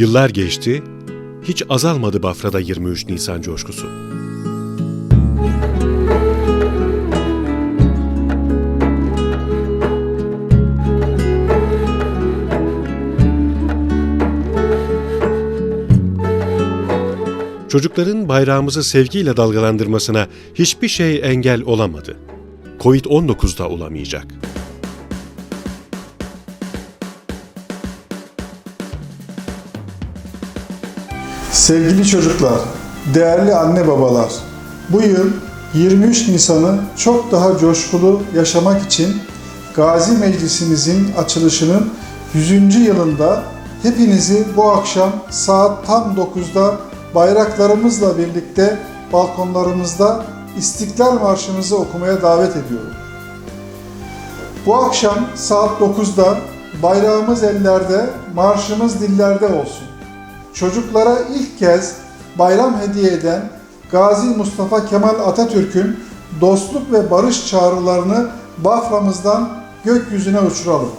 Yıllar geçti, hiç azalmadı Bafra'da 23 Nisan coşkusu. Çocukların bayrağımızı sevgiyle dalgalandırmasına hiçbir şey engel olamadı. Covid-19 da olamayacak. Sevgili çocuklar, değerli anne babalar, bu yıl 23 Nisan'ı çok daha coşkulu yaşamak için Gazi Meclisimizin açılışının 100. yılında hepinizi bu akşam saat tam 9'da bayraklarımızla birlikte balkonlarımızda İstiklal Marşımızı okumaya davet ediyorum. Bu akşam saat 9'da bayrağımız ellerde, marşımız dillerde olsun. Çocuklara ilk kez bayram hediye eden Gazi Mustafa Kemal Atatürk'ün dostluk ve barış çağrılarını Bafra'mızdan gökyüzüne uçuralım.